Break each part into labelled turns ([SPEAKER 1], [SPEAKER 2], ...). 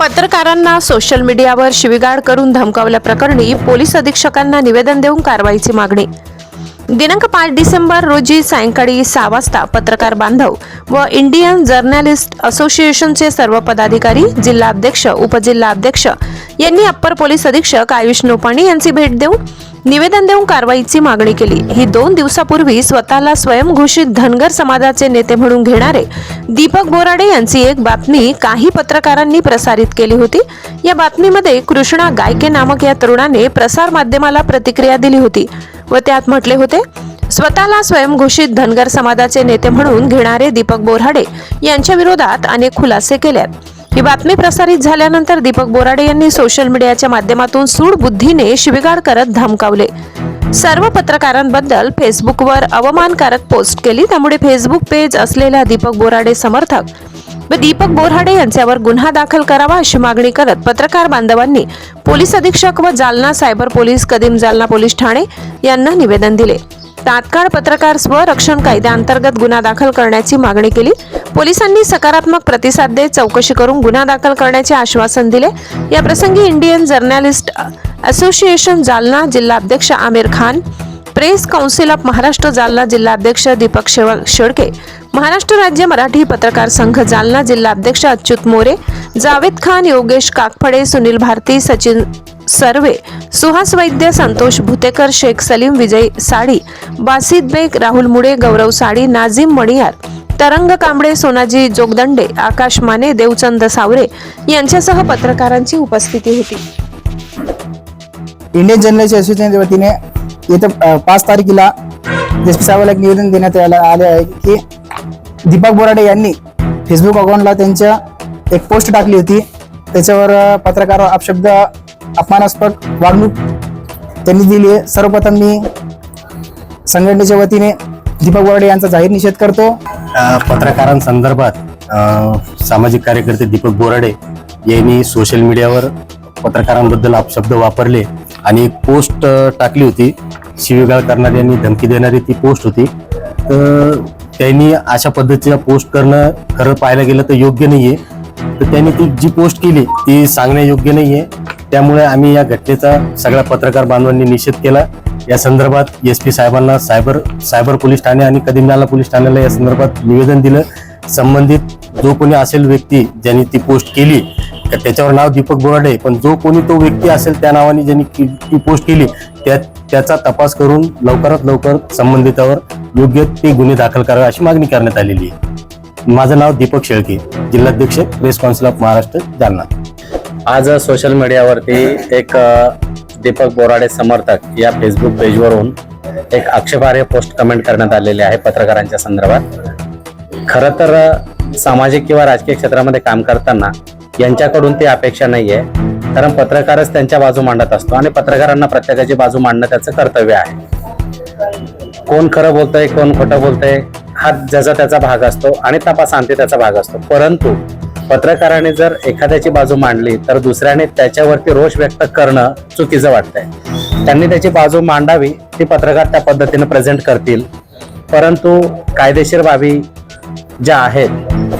[SPEAKER 1] पत्रकारांना सोशल मीडियावर शिवीगाळ करून धमकावल्याप्रकरणी पोलीस अधीक्षकांना निवेदन देऊन कारवाईची मागणी. दिनांक पाच डिसेंबर रोजी सायंकाळी सहा वाजता पत्रकार बांधव व इंडियन जर्नलिस्ट असोसिएशनचे सर्व पदाधिकारी जिल्हाध्यक्ष उपजिल्हाध्यक्ष यांनी अप्पर पोलीस अधीक्षक आयुष नोपाणी यांची भेट देऊन निवेदन देऊन कारवाईची मागणी केली. ही दोन दिवसापूर्वी स्वतःला स्वयंघोषित धनगर समाजाचे नेते म्हणून घेणारे दीपक बोराडे यांची एक बातमी काही पत्रकारांनी प्रसारित केली होती. या बातमीमध्ये कृष्णा गायके नामक या तरुणाने प्रसार माध्यमाला प्रतिक्रिया दिली होती व त्यात म्हटले होते स्वतःला स्वयंघोषित धनगर समाजाचे नेते म्हणून घेणारे दीपक बोराडे यांच्या विरोधात अनेक खुलासे केल्यात ही बातमी प्रसारित झाल्यानंतर दीपक बोराडे यांनी सोशल मीडियाच्या माध्यमातून सूड बुद्धीने शिवीगाळ करत धमकावले. सर्व पत्रकारांबद्दल फेसबुकवर अवमानकारक पोस्ट केली त्यामुळे फेसबुक पेज असलेल्या दीपक बोराडे समर्थक व दीपक बोराडे यांच्यावर गुन्हा दाखल करावा अशी मागणी करत पत्रकार बांधवांनी पोलीस अधीक्षक व जालना सायबर पोलीस कदीम जालना पोलीस ठाणे यांना निवेदन दिले. तात्काळ पत्रकार स्वरक्षण कायद्याअंतर्गत गुन्हा दाखल करण्याची मागणी केली. पोलिसांनी सकारात्मक प्रतिसाद देत चौकशी करून गुन्हा दाखल करण्याचे आश्वासन दिले. या प्रसंगी इंडियन जर्नलिस्ट असोसिएशन जालना जिल्हाध्यक्ष Aamir Khan press council of Maharashtra Jalna जिल्हाध्यक्ष दीपक शेव- शेळके महाराष्ट्र राज्य मराठी पत्रकार संघ जालना जिल्हाध्यक्ष अच्युत मोरे जावेद खान योगेश काकफडे सुनील भारती सचिन सर्वे. सुहास वैद्य संतोष भुतेकर शेख सलीम विजय साडी बासित बेग राहुल मुळे गौरव साडी नाझीम मणियार तरंग कांबळे सोनाजी जोगदंडे आकाश माने देवचंद सावरे यांच्यासह पत्रकारांची उपस्थिती होती.
[SPEAKER 2] इंडियन जर्नलिस्ट असोसिएशनच्या वतीने येत्या पाच तारखेला एस साहेबाला एक निवेदन देण्यात आलं आले आहे की दीपक बोराडे यांनी फेसबुक अकाउंटला त्यांच्या एक पोस्ट टाकली होती. त्याच्यावर पत्रकार अपशब्द अपमानास्पद वागणूक त्यांनी दिली आहे. सर्वप्रथम मी संघटनेच्या वतीने दीपक बोराडे यांचा जाहीर निषेध करतो.
[SPEAKER 3] पत्रकारांसंदर्भात सामाजिक कार्यकर्ते दीपक बोराडे यांनी सोशल मीडियावर पत्रकारांबद्दल अपशब्द वापरले आणि एक पोस्ट अ, टाकली होती. शिवीगाळ करणारी आणि धमकी देणारी ती पोस्ट होती. तर त्यांनी अशा पद्धतीचा पोस्ट करणं खरं पाहायला गेलं तर योग्य नाही आहे तर त्यांनी ती जी पोस्ट केली ती सांगण्यायोग्य योग्य नाहीये. त्यामुळे आम्ही या घटनेचा सगळ्या पत्रकार बांधवांनी निषेध केला. या संदर्भात एस पी साहेबांना सायबर सायबर पोलीस ठाणे आणि कदीमनाला पोलीस ठाण्याला या संदर्भात निवेदन दिलं. संबंधित जो कोणी असेल व्यक्ती ज्यांनी ती पोस्ट केली तर त्याच्यावर नाव दीपक बोराडे पण जो कोणी तो व्यक्ती असेल त्या नावाने ज्यांनी ती पोस्ट केली त्या त्याचा तपास करून लवकरात लवकर संबंधितावर योग्य ते गुन्हे दाखल करावे अशी मागणी करण्यात आलेली आहे. माझं नाव दीपक शेळके जिल्हाध्यक्ष press council of Maharashtra Jalna.
[SPEAKER 4] आज सोशल मीडियावरती एक दीपक बोराडे समर्थक या फेसबुक पेजवरून एक आक्षेपार्ह पोस्ट कमेंट करण्यात आलेले आहे पत्रकारांच्या संदर्भात. खरं तर सामाजिक किंवा राजकीय क्षेत्रामध्ये काम करताना यांच्याकडून ती अपेक्षा नाही आहे कारण पत्रकारच त्यांच्या बाजू मांडत असतो आणि पत्रकारांना प्रत्येकाची बाजू मांडणं त्याचं कर्तव्य आहे. कोण खरं बोलतंय कोण खोटं बोलतंय हा ज्याचा त्याचा भाग असतो आणि तपास त्याचा भाग असतो. परंतु पत्रकाराने जर एखाद्याची बाजू मांडली तर दुसऱ्याने त्याच्यावरती रोष व्यक्त करणं चुकीचं वाटतंय. त्यांनी त्याची बाजू मांडावी ती पत्रकार त्या पद्धतीने प्रेझेंट करतील. परंतु कायदेशीर बाबी ज्या आहेत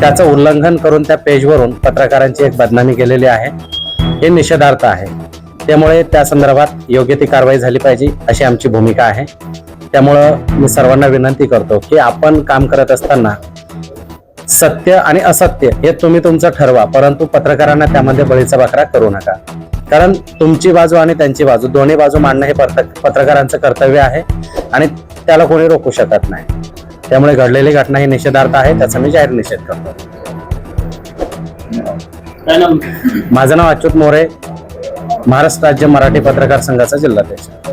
[SPEAKER 4] त्याचं उल्लंघन करून त्या पेजवरून पत्रकारांची एक बदनामी केलेली आहे. हे निषेधार्थ आहे. त्यामुळे त्या संदर्भात योग्य ती कारवाई झाली पाहिजे अशी आमची भूमिका आहे. त्यामुळं मी सर्वांना विनंती करतो की आपण काम करत असताना सत्य आणि असत्य हे तुम्ही तुमचं ठरवा परंतु पत्रकारांना त्यामध्ये बळीचा बकरा करू नका. कारण तुमची बाजू आणि त्यांची बाजू दोन्ही बाजू मांडणं हे पत्र- पत्रकारांचं कर्तव्य आहे आणि त्याला कोणी रोखू शकत नाही. त्यामुळे घडलेली घटना ही निषेधार्थ आहे त्याचा मी जाहीर निषेध करतो. माझं नाव अच्युत मोरे महाराष्ट्र राज्य मराठी पत्रकार संघाचा जिल्हाध्यक्ष.